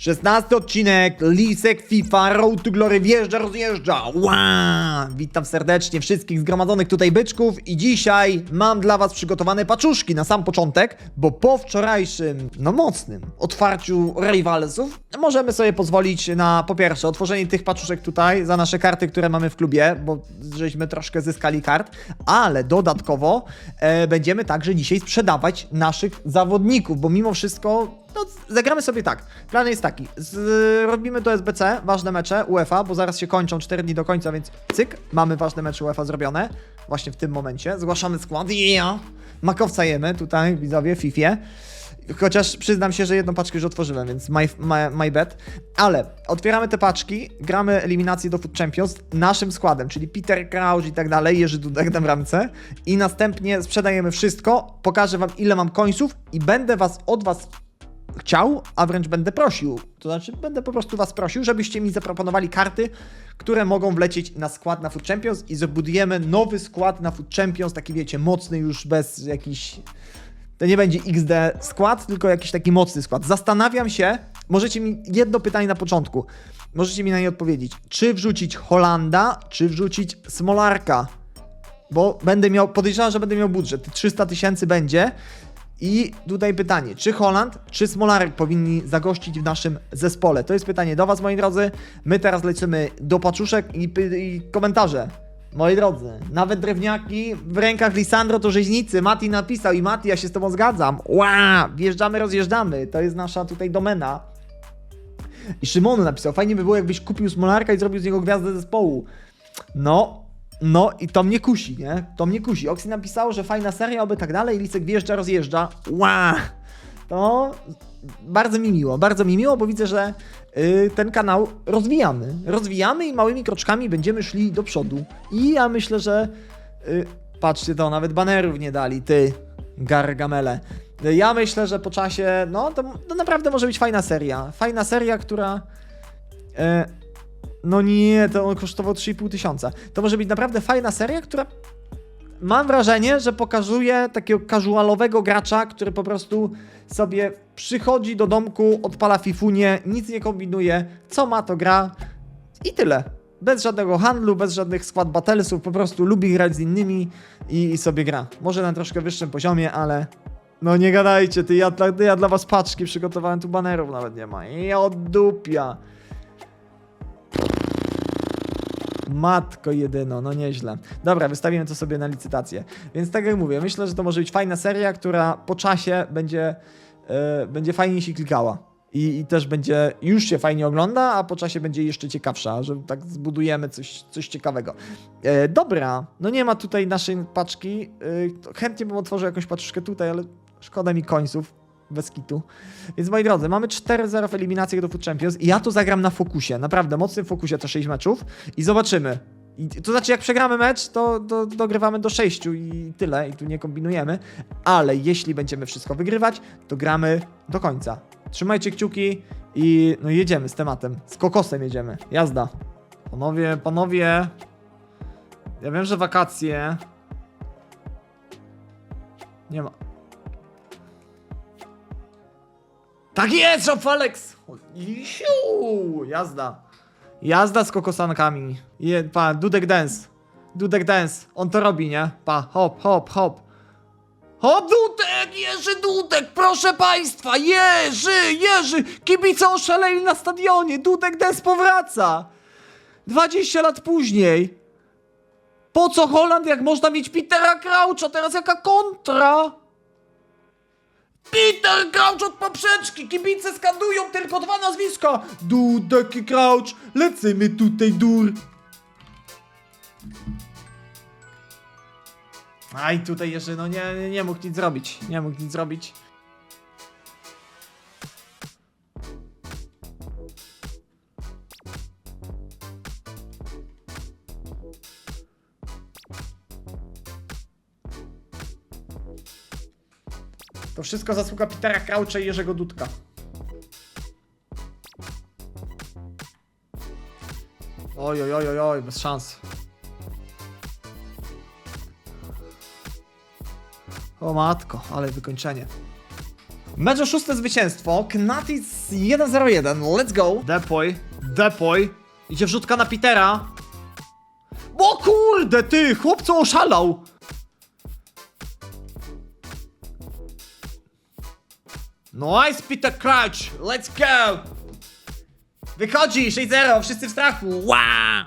16 odcinek, Lisek FIFA Road to Glory wjeżdża, rozjeżdża. Wow! Witam serdecznie wszystkich zgromadzonych tutaj byczków i dzisiaj mam dla was przygotowane paczuszki na sam początek, bo po wczorajszym, no mocnym otwarciu Rivalsów możemy sobie pozwolić na po pierwsze otworzenie tych paczuszek tutaj za nasze karty, które mamy w klubie, bo żeśmy troszkę zyskali kart, ale dodatkowo e, będziemy także dzisiaj sprzedawać naszych zawodników, bo mimo wszystko no, zagramy sobie tak. Plan jest taki. Robimy do SBC ważne mecze UEFA, bo zaraz się kończą 4 dni do końca, więc cyk, mamy ważne mecze UEFA zrobione. Właśnie w tym momencie. Zgłaszamy skład. Yeah! Makowca jemy tutaj, widzowie, Fifie. Chociaż przyznam się, że jedną paczkę już otworzyłem, więc my, my, my bad. Ale otwieramy te paczki, gramy eliminację do Food Champions naszym składem, czyli Peter Crouch i tak dalej, Jerzy Dudek na bramce. I następnie sprzedajemy wszystko, pokażę wam ile mam końców i będę was od was chciał, a wręcz będę prosił. To znaczy, będę po prostu Was prosił, żebyście mi zaproponowali karty, które mogą wlecieć na skład na Food Champions i zabudujemy nowy skład na Food Champions, taki wiecie, mocny już bez jakiś. To nie będzie XD skład, tylko jakiś taki mocny skład. Zastanawiam się, możecie mi jedno pytanie na początku. Możecie mi na nie odpowiedzieć. Czy wrzucić Holanda, czy wrzucić Smolarka? Bo będę miał, podejrzewam, że będę miał budżet. 300 tysięcy będzie. I tutaj pytanie, czy Holland, czy Smolarek powinni zagościć w naszym zespole? To jest pytanie do Was, moi drodzy. My teraz lecimy do paczuszek i, i komentarze. Moi drodzy, nawet drewniaki w rękach Lisandro to rzeźnicy. Mati napisał i Mati, ja się z Tobą zgadzam. Ła, wjeżdżamy, rozjeżdżamy. To jest nasza tutaj domena. I Szymon napisał, fajnie by było jakbyś kupił Smolarka i zrobił z niego gwiazdę zespołu. No, no i to mnie kusi, nie? To mnie kusi. Oxy napisało, że fajna seria, oby tak dalej. Lisek wjeżdża, rozjeżdża. Ła! To bardzo mi miło, bardzo mi miło, bo widzę, że y, ten kanał rozwijamy. Rozwijamy i małymi kroczkami będziemy szli do przodu. I ja myślę, że y, patrzcie to, nawet banerów nie dali, ty, gargamele. Y, Ja myślę, że po czasie, no to, to naprawdę może być fajna seria. Fajna seria, która... y, no nie, to on kosztował 3,5 tysiąca. To może być naprawdę fajna seria, która mam wrażenie, że pokazuje takiego casualowego gracza, który po prostu sobie przychodzi do domku, odpala fifunię, nic nie kombinuje, co ma to gra i tyle. Bez żadnego handlu, bez żadnych skład battlesów, po prostu lubi grać z innymi i, i sobie gra. Może na troszkę wyższym poziomie, ale no nie gadajcie, ty, ja, ja dla was paczki przygotowałem, tu banerów nawet nie ma. I od Matko jedyno, no nieźle. Dobra, wystawimy to sobie na licytację. Więc tak jak mówię, myślę, że to może być fajna seria, która po czasie będzie, e, będzie fajnie się klikała. I, I też będzie, już się fajnie ogląda, a po czasie będzie jeszcze ciekawsza, że tak zbudujemy coś, coś ciekawego. E, dobra, no nie ma tutaj naszej paczki. E, chętnie bym otworzył jakąś paczkę tutaj, ale szkoda mi końców. Bez kitu. Więc moi drodzy, mamy 4-0 w eliminacjach do Food Champions i ja tu zagram na fokusie, naprawdę mocnym fokusie te 6 meczów i zobaczymy. I, to znaczy, jak przegramy mecz, to, to dogrywamy do 6 i tyle, i tu nie kombinujemy, ale jeśli będziemy wszystko wygrywać, to gramy do końca. Trzymajcie kciuki i no jedziemy z tematem. Z kokosem jedziemy. Jazda. Panowie, panowie. Ja wiem, że wakacje. Nie ma. Tak jest, siu, Jazda. Jazda z kokosankami. Je, pa, Dudek Dance. Dudek Dance. On to robi, nie? Pa, hop, hop, hop. Hop, Dudek! Jerzy Dudek, proszę państwa! Jerzy, Jerzy! Kibice oszaleli na stadionie! Dudek Dance powraca! 20 lat później. Po co Holand, jak można mieć Petera Croucha? Teraz jaka kontra? Peter Crouch od poprzeczki! Kibice skandują tylko dwa nazwiska! Dudek i Crouch! Lecimy tutaj, dur! Aj, tutaj jeszcze, no nie, nie, nie mógł nic zrobić. Nie mógł nic zrobić. To wszystko zasługa Petera Croucha i Jerzego Dudka. Oj, oj, oj, oj, oj, bez szans. O matko, ale wykończenie. Mecz o szóste zwycięstwo. Knatis 1-0-1. Let's go. Depoy. Depoy. Idzie wrzutka na Petera. O kurde, ty! Chłopcu oszalał! Nice, Peter Crouch! Let's go! Wychodzi! 6-0, wszyscy w strachu! Wow!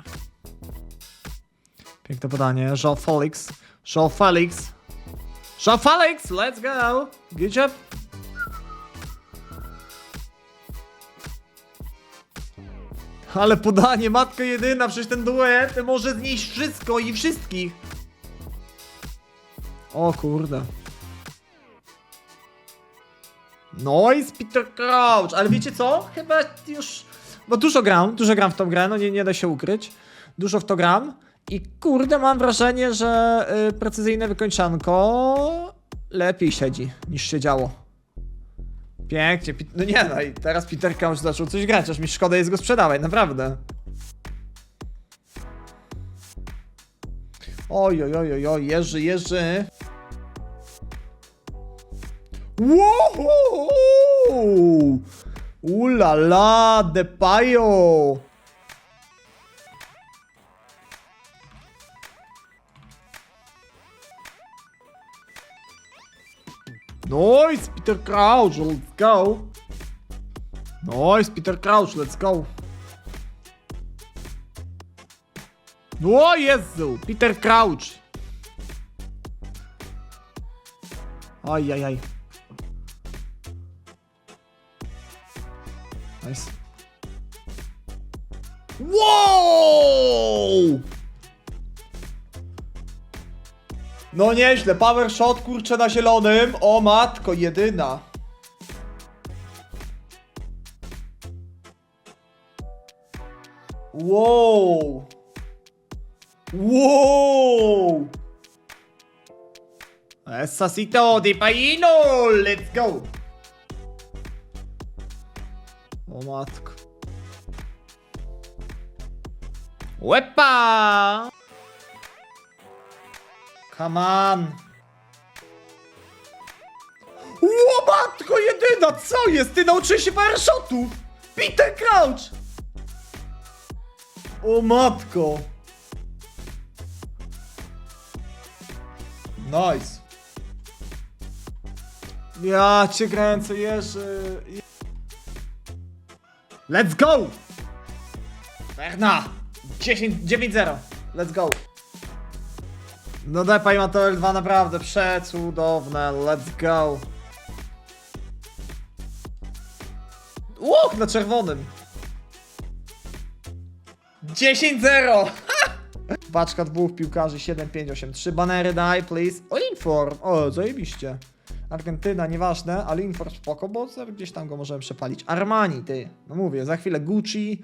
Piękne podanie. Jean Felix. Jean Felix. Jean Felix, let's go! Good job! Ale podanie, matko jedyna, przecież ten duet może znieść wszystko i wszystkich. O kurde. Nice, Peter Crouch, ale wiecie co? Chyba już... Bo dużo gram, dużo gram w tą grę, no nie, nie da się ukryć. Dużo w to gram i kurde mam wrażenie, że y, precyzyjne wykończanko lepiej siedzi niż się działo. Pięknie, no nie no i teraz Peter Crouch zaczął coś grać, aż mi szkoda jest go sprzedawać, naprawdę. Oj, oj, oj, oj, jeży, jeży. Wow! Ula la, de payo! Nice, Peter Crouch, let's go. Nice, Peter Crouch, let's go. O Jezu, Peter Crouch. Aj, Nice. Wow! No nieźle, power shot kurczę na zielonym. O matko, jedyna. Wow! Wow! Esasito di paino! Let's go! O matko. Łepa! Come on! O matko jedyna, co jest? Ty nauczyłeś się shotów! Peter Crouch! O matko! Nice. Ja cię kręcę, Jerzy. Let's go! Berna! 10, 9-0. Let's go. No Depay ma to L2 naprawdę przecudowne. Let's go. Łuch, na czerwonym. 10-0! Paczka dwóch piłkarzy 7-5-8-3. Banery daj, please. O, Inform. O, zajebiście. Argentyna, nieważne, ale Inform spoko, bo gdzieś tam go możemy przepalić. Armani, ty. No mówię, za chwilę Gucci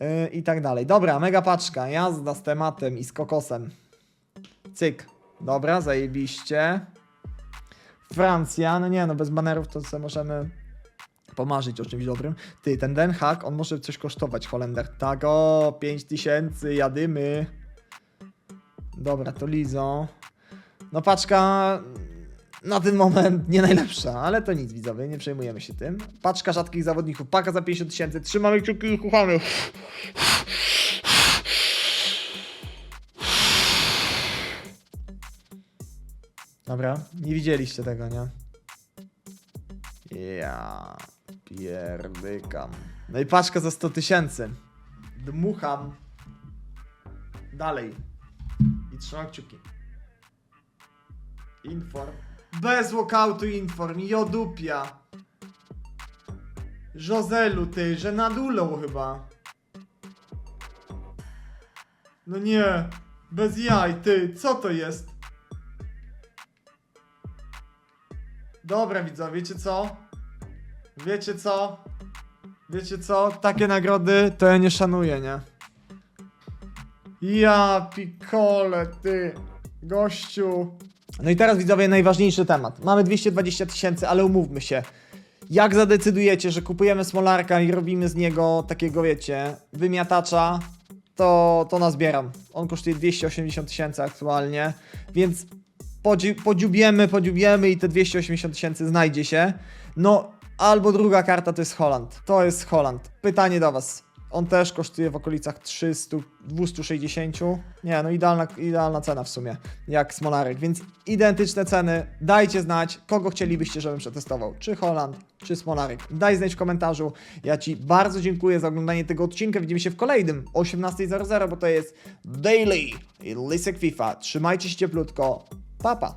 yy, i tak dalej. Dobra, mega paczka. Jazda z tematem i z kokosem. Cyk. Dobra, zajebiście. Francja, no nie no, bez banerów to sobie możemy pomarzyć o czymś dobrym. Ty, ten Den Haag, on może coś kosztować, Holender. Tak, o, 5000, jadymy. Dobra, to Lizo. No paczka na ten moment nie najlepsza, ale to nic widzowie, nie przejmujemy się tym. Paczka rzadkich zawodników, paka za 50 tysięcy, trzymamy kciuki i kuchamy. Dobra, nie widzieliście tego, nie? Ja pierdykam. No i paczka za 100 tysięcy. Dmucham. Dalej. I trzymam kciuki. Inform. Bez walkoutu inform. Jodupia. Joselu ty, że nadulą chyba. No nie. Bez jaj, ty, co to jest? Dobra widzowie, wiecie co? Wiecie co? Wiecie co? Takie nagrody to ja nie szanuję, nie? Ja pikole, ty, gościu. No i teraz widzowie najważniejszy temat. Mamy 220 tysięcy, ale umówmy się. Jak zadecydujecie, że kupujemy Smolarka i robimy z niego takiego, wiecie, wymiatacza, to, to nazbieram. On kosztuje 280 tysięcy aktualnie, więc podzi- podziubiemy, podziubiemy i te 280 tysięcy znajdzie się. No, albo druga karta to jest Holland. To jest Holland. Pytanie do was. On też kosztuje w okolicach 300, 260. Nie, no idealna, idealna cena w sumie, jak Smolarek. Więc identyczne ceny. Dajcie znać, kogo chcielibyście, żebym przetestował. Czy Holland, czy Smolarek. Daj znać w komentarzu. Ja Ci bardzo dziękuję za oglądanie tego odcinka. Widzimy się w kolejnym o 18.00, bo to jest Daily Lisek FIFA. Trzymajcie się cieplutko. Papa.